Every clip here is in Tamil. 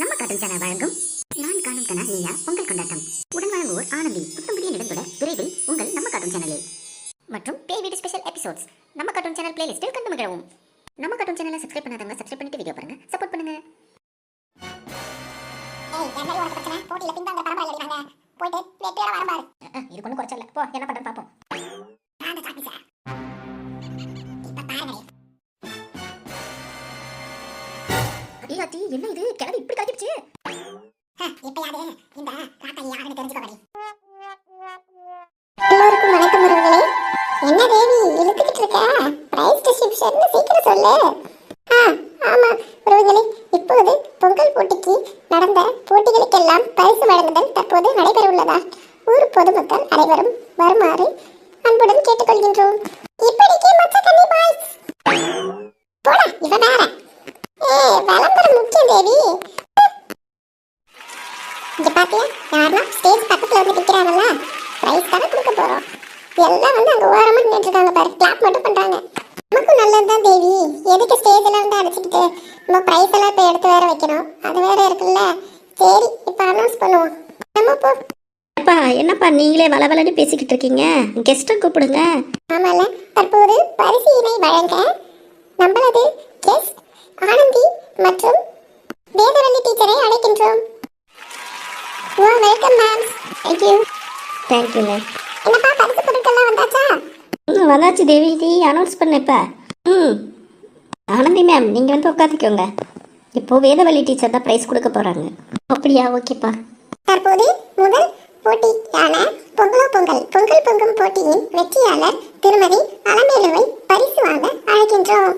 நம்ம காட்டும் சேனல் வழங்கும் நான் காணும் கனா நீயா பொங்கல் கொண்டாட்டம். உடன் வழங்குவோர் ஆனந்தி. புத்தம் புதிய நிகழ்ச்சியோட விரைவில் உங்கள் நம்ம காட்டும் சேனலில். மற்றும் பே வீடு ஸ்பெஷல் எபிசோட்ஸ் நம்ம காட்டும் சேனல் பிளேலிஸ்டில் கண்டு மகிழவும். நம்ம காட்டும் சேனலை சப்ஸ்கிரைப் பண்ணாதவங்க சப்ஸ்கிரைப் பண்ணிட்டு வீடியோ பாருங்க. சப்போர்ட் பண்ணுங்க. போட்டியில பரவாயில்ல அடிக்கிறாங்க போயிட்டு வெற்றியோட வர பாரு. இது கொண்டு குறைச்சல போ என்ன பண்றது பாப்போம். சீக்கிரம் சொல்லு. ஆ ஆமா. உறவுகளே இப்போது பொங்கல் போட்டிக்கு நடந்த போட்டிகளுக்கெல்லாம் பரிசு வழங்குதல் தற்போது நடைபெற உள்ளதா ஊர் பொதுமக்கள் அனைவரும் வருமாறு அன்புடன் கேட்டுக்கொள்கின்றோம். இப்படிக்கு மச்ச கன்னி பாய்ஸ் போடா இவ வேற. விளம்பரம் முக்கியம் தேவி. இங்க பாத்தியா யாருன்னா ஸ்டேஜ் பக்கத்துல வந்து நிக்கிறாங்கல்ல. பிரைஸ் தானே கொடுக்க போறோம். எல்லாம் வந்து அங்க ஓரமா நின்றுட்டு இருக்காங்க பாரு. கிளாப் மட்டும் பண்றாங்க. நமக்கும் நல்லதுதான் தேவி. எதுக்கு ஸ்டேஜ்ல வந்து அடைச்சிக்கிட்டு? நம்ம பிரைஸ் எல்லாம் இப்ப எடுத்து வேற வைக்கணும். அது வேற இருக்குல்ல. சரி இப்ப அனௌன்ஸ் பண்ணுவோம். நம்ம போ. அப்பா என்னப்பா நீங்களே வளவலன்னு பேசிக்கிட்டு இருக்கீங்க? கெஸ்ட்டை கூப்பிடுங்க. ஆமால தற்போது பரிசீலனை வழங்க நம்மளது கெஸ்ட் ஆனந்தி மற்றும் வேதவல்லி டீச்சரை அழைக்கின்றோம். ஓ வெல்கம் மேம் தேங்க்யூ தேங்க்யூங்க என்னப்பா பரிசு பொருட்கள்லாம் வந்தாச்சா? ம் வந்தாச்சு தேவி. நீ அனௌன்ஸ் பண்ணப்பா ம். ஆனந்தி மேம் நீங்கள் வந்து உட்காந்துக்கோங்க இப்போ வேதவள்ளி டீச்சர் தான் ப்ரைஸ் கொடுக்க போகிறாங்க அப்படியா? ஓகேப்பா தற்போது முதல் போட்டியான பொங்கலோ பொங்கல் பொங்கல் பொங்கும் போட்டியின் வெற்றியாளர் திருமதி அலமேலுவை பரிசு வாங்க அழைக்கின்றோம்.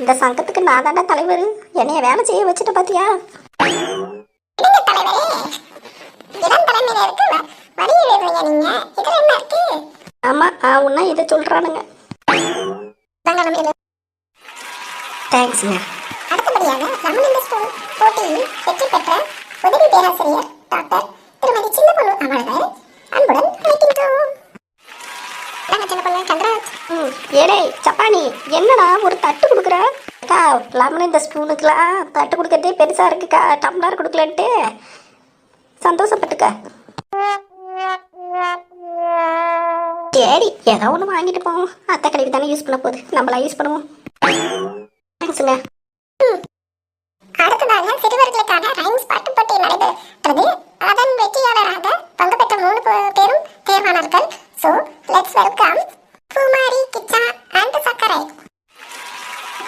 இந்த சங்கத்துக்கு நான் தாண்டா தலைவர். என்னைய வேலை செய்ய வச்சுட்டு பார்த்தியா எழுதுறீங்க நீங்க இதுல என்ன இருக்கு? ஆமாம் ஆவுன்னா இதை சொல்கிறானுங்க தங்கமேலு தேங்க்ஸுங்க அடுத்தபடியாக ரமணந்த ஸ்கூல் போட்டியில் வெற்றி பெற்ற உதவி பேராசிரியர் டாக்டர் திருமதி சின்னப்பொண்ணு அவர்கள் அன்புடன் அழைக்கின்றோம். சின்ன பொண்ணு கங்கராஜ் ம் ஏடே சப்பானி என்னடா ஒரு தட்டு கொடுக்குற? அக்கா லெமன் இந்த ஸ்பூனுக்குலாம் தட்டு கொடுக்கறதே பெருசாக இருக்குக்கா டம்ளர் கொடுக்கலன்ட்டு. சந்தோஷப்பட்டுக்க. சரி ஏதோ ஒன்று வாங்கிட்டு போவோம். அத்தை கடைக்கு தானே யூஸ் பண்ண போகுது. நம்மளாம் யூஸ் பண்ணுவோம். தேங்க்ஸுங்க அடுத்ததாக சிறுவர்களுக்கான ரைம்ஸ் பாட்டு போட்டி நடைபெற்றது அதன் வெற்றியாளராக பங்கு பெற்ற மூணு பேரும் தேர்வானார்கள். So let's welcome Kumari Kicha and Sakkarai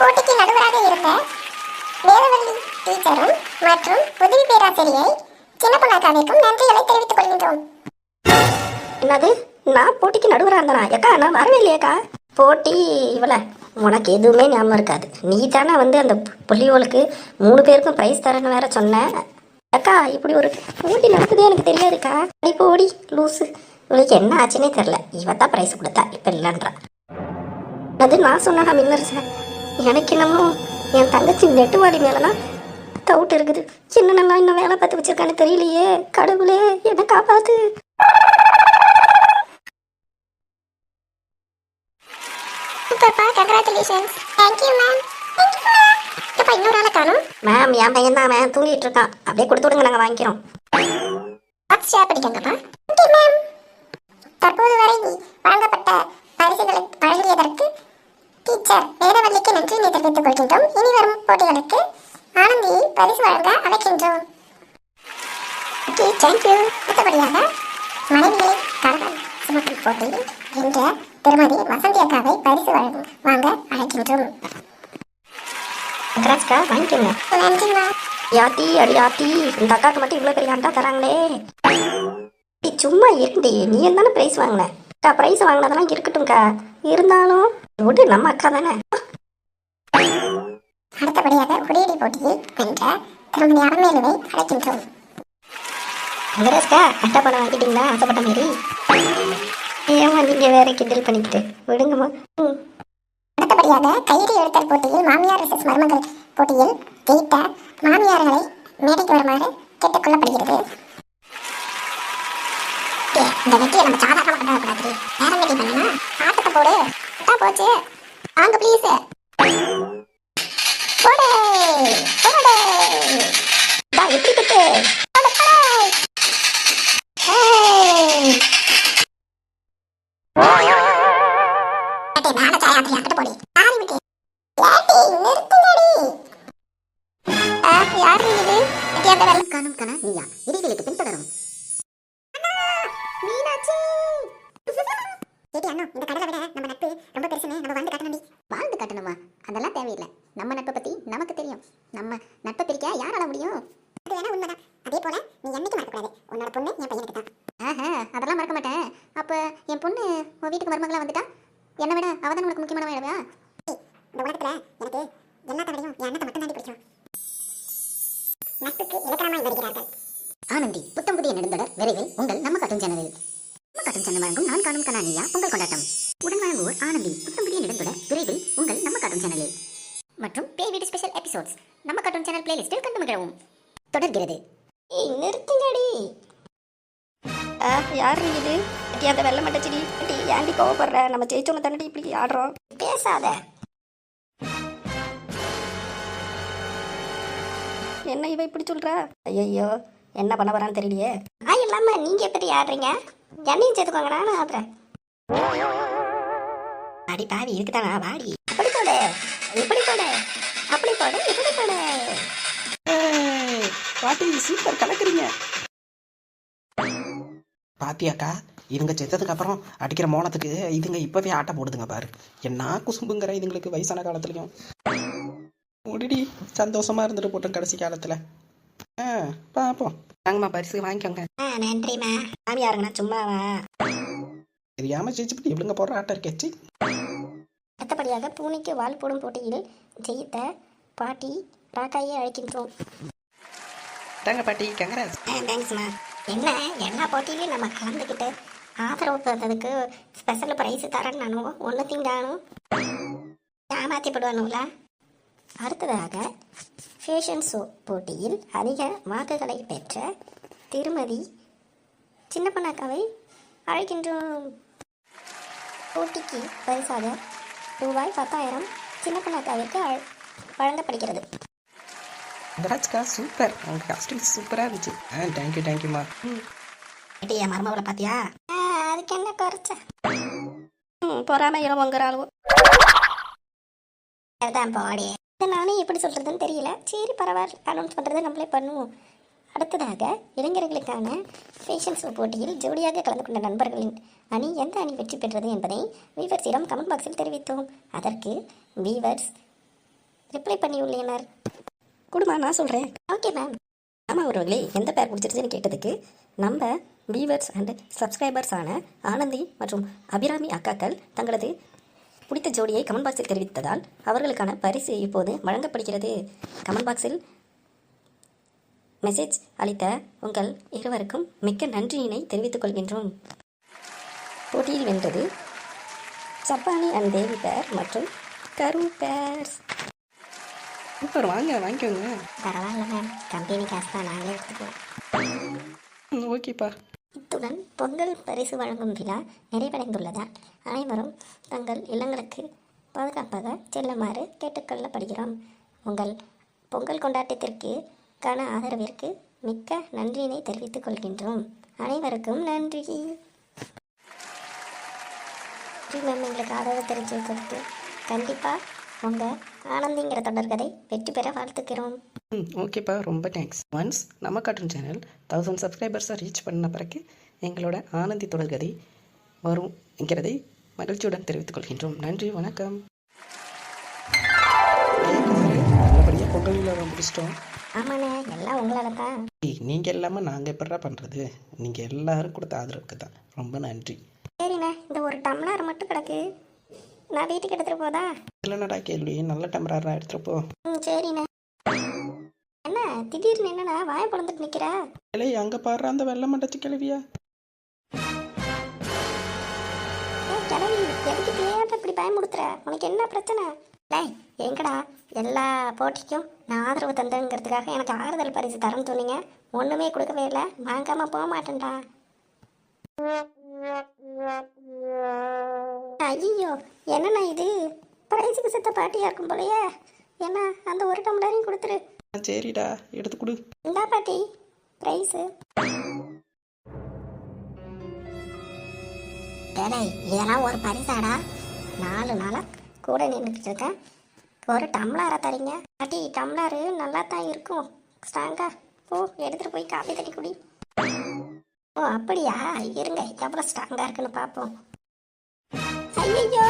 போட்டிக்கு நடுவராக இருந்த வேதவல்லி டீச்சரும் மற்றும் உதவி பேராசிரியை சின்னப்பொண்ணாக்காவிற்கும் நன்றிகளை தெரிவித்துக் கொள்கின்றோம். என்னது? நான் போட்டிக்கு நடுவராக இருந்தனா? ஏக்கா நான் வரவே இல்லையாக்கா. போட்டி இவள உனக்கு எதுவுமே ஞாபகம் இருக்காது. நீ தானே வந்து அந்த புள்ளியோளுக்கு மூணு பேருக்கும் ப்ரைஸ் தரேன்னு வேற சொன்னேன் அக்கா இப்படி ஒரு போட்டி நடக்குதே எனக்கு தெரியாதுக்கா. அடி போடி லூசு. இவளுக்கு என்ன ஆச்சுன்னே தெரில இவ தான் ப்ரைஸ் கொடுத்தா இப்போ இல்லைன்றா. அது நான் சொன்னா மின்னர் சார் எனக்கு என்னமோ என் தங்கச்சி நெட்டுவாடி மேலலாம் டவுட் இருக்குது. என்னென்னலாம் இன்னும் வேலை பார்த்து வச்சிருக்கான்னு தெரியலையே. கடவுளே என்னை காப்பாத்து. சூப்பர்ப்பா கங்க்ராச்சுலேஷன்ஸ் தேங்க்யூ மேம் இப்போ இன்னொரு ஆளை காணும்? மேம் என் பையன் தான் அவன் தூங்கிட்டு இருக்கான். அப்படியே கொடுத்து விடுங்க நாங்கள் வாங்கிக்கிறோம். பாக்ஸ் ஷேர் பண்ணிக்கோங்கப்பா. ஓகே மேம் தற்போது வரை வழங்கப்பட்ட பரிசுகளை வழங்கியதற்கு டீச்சர் வேதவல்லிக்கு நன்றி தெரிவித்துக் கொள்கின்றோம். இனி வரும் போட்டிகளுக்கு ஆனந்தியை பரிசு வழங்க அழைக்கின்றோம். ஓகே தேங்க்யூ அடுத்தபடியாக மனைவிகளை கணவன் சுமக்கும் போட்டியில் என்ற திருமதி வசந்தி அக்காவை பரிசு வாங்க அழைக்கின்றோம். கராஜ்க்கா வாங்கிக்கோங்க நன்றிம்மா. யாத்தி அடி யாத்தி இந்த அக்காவுக்கு மட்டும் இவ்வளோ பெரிய அண்டா தராங்களே. சும்மா இருண்டி நீ தானே ப்ரைஸ் வாங்கின. அக்கா ப்ரைஸ் வாங்கினதெல்லாம் இருக்கட்டும்க்கா. இருந்தாலும் விடு நம்ம அக்கா தானே. அடுத்தபடியாக உடையடி போட்டியில் வென்ற திருமதி அறமேலுவை அழைக்கின்றோம். கராஜ்க்கா அட்டா படம் வாங்கிட்டீங்களா? ஆசைப்பட்ட மாரி. ஏமா நீங்க வேற கிண்டல் பண்ணிக்கிட்டு விடுங்கம்மா. அடுத்தபடியாக கயிறு எழுத்தல் போட்டியில் மாமியார் விசஸ் மருமகள் போட்டியில் ஜெயித்த மாமியார்களை மேடைக்கு வருமாறு கேட்டுக்கொள்ளப்படுகிறது. இந்த வெற்றியை நம்ம சாதாரணமாக கொண்டாடக்கூடாது. வேற வெற்றி பண்ணணும்? ஆட்டத்தை போடு. வெள்ள காணும் கனா நீயா. இடைவெளிக்கு பின்தொடரும். மீனாட்சி! ஏடி அண்ணா இந்த கடலை விட நம்ம நட்பு ரொம்ப பெருசுன்னு நம்ம வாழ்ந்து காட்டணும்டி. வாழ்ந்து காட்டணுமா? அதெல்லாம் தேவையில்லை. நம்ம நட்பை பத்தி நமக்கு தெரியும். நம்ம நட்பை பிரிக்க யாரால முடியும்? அது வேணா உண்மைதான். அதே போல நீ என்னைக்கு மறக்கக்கூடாது. உன்னோட பொண்ணு என் பையனுக்கு தான். ஆஹா அதெல்லாம் மறக்க மாட்டேன். அப்ப என் பொண்ணு உன் வீட்டுக்கு மருமகளா வந்துட்டா? என்னை விட அவ தான் உனக்கு முக்கியமான வேலையா இந்த உலகத்துல எனக்கு எல்லாத்த விடையும் என் அண்ணத்தை மட்டும் தாண்டி பிடிக்கும். நட்புக்கு இலக்கணமாய் வருகிறார்கள். ஆனந்தி புத்தம் புதிய நெடுந்தொடர் விரைவில் உங்கள் நம்ம காட்டும் சேனலில் நம்ம காட்டும் சேனல் வழங்கும் நான் காணும் கனானியா பொங்கல் கொண்டாட்டம். உடன் வழங்குவோர் ஆனந்தி புத்தம் புதிய நெடுந்தொடர் விரைவில் உங்கள் நம்ம காட்டும் சேனலில் மற்றும் பே வீடு ஸ்பெஷல் எபிசோட்ஸ் நம்ம காட்டும் சேனல் பிளேலிஸ்டில் கண்டு மகிழவும் தொடர்கிறது. ஏய் நிறுத்துங்கடி. யார் இது? டி அந்த வெள்ளை மட்டச்சிடி ஏன்டி கோவப்படுற? நம்ம ஜெயிச்சோன்னு தானடி இப்படி ஆடுறோம். பேசாத. என்ன இவ இப்படி சொல்றா? ஐயோ என்ன பண்ண போறான்னு தெரியலையே. ஆ இல்லாம நீங்க எப்படி ஆடுறீங்க? என்னையும் சேர்த்துக்கோங்க நானும் ஆடுறேன். அடி பாவி இருக்குதானா? வாடி. அப்படி போடு. இப்படி போடு. அப்படி போடு இப்படி போடு. பாட்டி சூப்பர் கலக்குறீங்க. பாத்தியாக்கா இதுங்க செத்ததுக்கு அப்புறம் அடிக்கிற மோனத்துக்கு இதுங்க இப்பவே ஆட்ட போடுதுங்க பாரு. என்ன குசும்புங்கிற இதுங்களுக்கு வயசான காலத்துலயும். முடிடி சந்தோஷமா இருந்துட்டு போட்டோம் கடைசி காலத்துல. ஆ பாப்போம். வாங்கம்மா பரிசு வாங்கிக்கோங்க. ஆ நன்றிம்மா. மாமியாருங்கண்ணா சும்மாவா? தெரியாம ஜெயிச்சுட்டு இவளுங்க போடுற ஆட்டம் இருக்கேச்சு அடுத்தபடியாக பூனைக்கு வால் போடும் போட்டியில் ஜெயித்த பாட்டி ராக்காயை அழைக்கின்றோம். தாங்க பாட்டி கங்கராஜ். தேங்க்ஸ்ண்ணா என்ன எல்லா போட்டியிலையும் நம்ம கலந்துக்கிட்டு ஆதரவு தந்ததுக்கு ஸ்பெஷல் ப்ரைஸ் தரேன் நானும் ஒன்று திங்கானும் ஏமாத்தி போடுவானுங்களா அடுத்ததாக ஃபேஷன் ஷோ போட்டியில் அதிக வாக்குகளை பெற்ற திருமதி சின்ன பொண்ணாக்காவை அழைக்கின்றோம். போட்டிக்கு பரிசாக ரூபாய் பத்தாயிரம் சின்ன பொண்ணாக்காவிற்கு அழ- வழங்கப்படுகிறது. கங்கராஜ்க்கா சூப்பர் உங்க காஸ்டியூம் சூப்பரா இருந்துச்சு ஆ தேங்க்யூ தேங்க்யூம்மா ஏடி என் மருமகளை பாத்தியா? அதுக்கு என்ன குறைச்ச? பொறாம இரவங்கிற அளவு அதுதான் பாடி. நானே எப்படி சொல்றதுன்னு தெரியல. சரி பரவாயில்ல. அனௌன்ஸ் பண்றதை நம்மளே பண்ணுவோம். அடுத்ததாக இளைஞர்களுக்கான ஃபேஷன் ஷோ போட்டியில் ஜோடியாக கலந்து கொண்ட நண்பர்களின் அணி எந்த அணி வெற்றி பெற்றது என்பதை வீவர்ஸிடம் கமெண்ட் பாக்ஸில் தெரிவித்தோம். அதற்கு வீவர்ஸ் ரிப்ளை பண்ணியுள்ளனர். குடுமா நான் சொல்கிறேன் ஓகே மேம் ஆமாம் அவர்களே எந்த பேர் பிடிச்சிருச்சுன்னு கேட்டதுக்கு நம்ம வியூவர்ஸ் அண்ட் சப்ஸ்கிரைபர்ஸான ஆனந்தி மற்றும் அபிராமி அக்காக்கள் தங்களது பிடித்த ஜோடியை கமெண்ட் பாக்ஸில் தெரிவித்ததால் அவர்களுக்கான பரிசு இப்போது வழங்கப்படுகிறது. கமெண்ட் பாக்ஸில் மெசேஜ் அளித்த உங்கள் இருவருக்கும் மிக்க நன்றியினை தெரிவித்துக் கொள்கின்றோம். போட்டியில் வென்றது சப்பானி அண்ட் தேவி பேர் மற்றும் கரு பேர்ஸ் சூப்பர். வாங்க வாங்கிக்கோங்க. பரவாயில்ல மேம் கம்பெனி காசு தான் நாங்களே எடுத்துக்குவோம். ஓகேப்பா. இத்துடன் பொங்கல் பரிசு வழங்கும் விழா நிறைவடைந்துள்ளதால் அனைவரும் தங்கள் இல்லங்களுக்கு பாதுகாப்பாக செல்லுமாறு கேட்டுக்கொள்ளப்படுகிறோம். உங்கள் பொங்கல் கொண்டாட்டத்திற்கு கான ஆதரவிற்கு மிக்க நன்றியினை தெரிவித்துக் கொள்கின்றோம். அனைவருக்கும் நன்றி. நன்றி மேம் எங்களுக்கு ஆதரவு தெரிவித்ததுக்கு கண்டிப்பாக உங்கள் ஆனந்திங்கிற தொடர்கதை வெற்றி பெற வாழ்த்துக்கிறோம். ம் ஓகேப்பா. ரொம்ப தேங்க்ஸ் ஒன்ஸ் நம்ம கார்ட்டூன் சேனல் தௌசண்ட் சப்ஸ்கிரைபர்ஸை ரீச் பண்ண பிறகு எங்களோட ஆனந்தி தொடர்கதை வரும் என்கிறதை மகிழ்ச்சியுடன் தெரிவித்துக் கொள்கின்றோம். நன்றி வணக்கம். நல்லபடியாக பொங்கல் விழாவை முடிச்சிட்டோம். ஆமாண்ணே எல்லாம் உங்களால் தான் நீங்கள் இல்லாமல் நாங்கள் எப்படா பண்ணுறது நீங்கள் எல்லாரும் கொடுத்த ஆதரவுக்கு தான் ரொம்ப நன்றி. சரிண்ணே இந்த ஒரு டம்ளர் மட்டும் கிடக்கு. நான் வீட்டுக்கு எடுத்துகிட்டு போதா இல்லைனடா கேள்வி. நல்ல டெம்பரராக எடுத்துகிட்டு போ. ம் சரிண்ணே. என்ன திடீர்னு என்னடா வாயை பிறந்துட்டு நிற்கிற இல்லை அங்கே பாடுற அந்த வெள்ளை மண்டச்சு கிளவியா கிளவி எதுக்கு தேவை இப்படி பயமுடுத்துற உனக்கு என்ன பிரச்சனை? லே எங்கடா எல்லா போட்டிக்கும் நான் ஆதரவு தந்தேங்கிறதுக்காக எனக்கு ஆறுதல் பரிசு தரேன்னு சொன்னீங்க. ஒன்றுமே கொடுக்கவே இல்லை. வாங்காம போக மாட்டேன்டா. ஐயோ என்னண்ணா இது? வயசுக்கு செத்த பாட்டியா இருக்கும் போலயே. ஏன்னா அந்த ஒரு டம்ளரையும் கொடுத்துரு. சரிடா. எடுத்து கொடு. இந்தா பாட்டி. ப்ரைஸு டேடே இதெல்லாம் ஒரு பரிசாடா? நாலு நாளாக கூட நின்றுக்கிட்டு இருக்கேன் ஒரு டம்ளரை தரீங்க. பாட்டி டம்ளரு நல்லா தான் இருக்கும். ஸ்ட்ராங்கா. ஓ எடுத்துகிட்டு போய் காஃபி தட்டி குடி. ஓ அப்படியா? இருங்க எவ்வளோ ஸ்ட்ராங்காக இருக்குன்னு பார்ப்போம் ஐயோ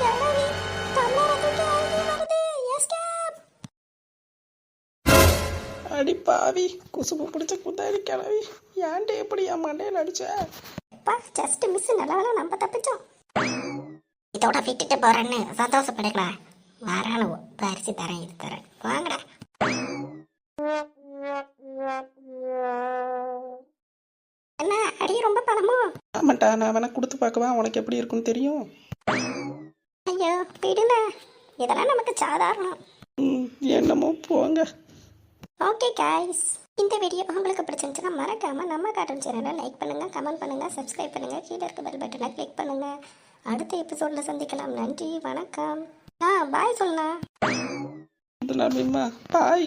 கிளவி டம்ளரை தூக்கி வாங்கி வருது. எஸ்கேப் அடி பாவி குசும்பு பிடிச்ச குந்தாடி கிளவி. ஏன்ட்டு எப்படி என் மண்டையில் அடிச்ச? அப்பா ஜஸ்ட் மிஸ் நல்ல வேலை நம்ம தப்பிச்சோம். இதோட விட்டுட்டு போறேன்னு சந்தோஷப்படுங்களா வரானு பரிசு தரேன் இது தரேன். வாங்கடா. என்ன அடி ரொம்ப பணமோ ஆமாட்டா நான் வேணா கொடுத்து பார்க்கவா? உனக்கு எப்படி இருக்குன்னு தெரியும்? விடுன இதெல்லாம் நமக்கு சாதாரணம். என்னமோ போங்க. Okay guys. இந்த வீடியோ உங்களுக்கு பிடிச்சிருந்துச்சுன்னா மறக்காம நம்ம கார்ட்டூன் சேனலை லைக் பண்ணுங்க கமெண்ட் பண்ணுங்க சப்ஸ்கிரைப் பண்ணுங்க கீழே இருக்க பெல் பட்டனை கிளிக் பண்ணுங்க. அடுத்த எபிசோட்ல சந்திக்கலாம். நன்றி வணக்கம். ஆ பாய் சொல்லலாம் பாய்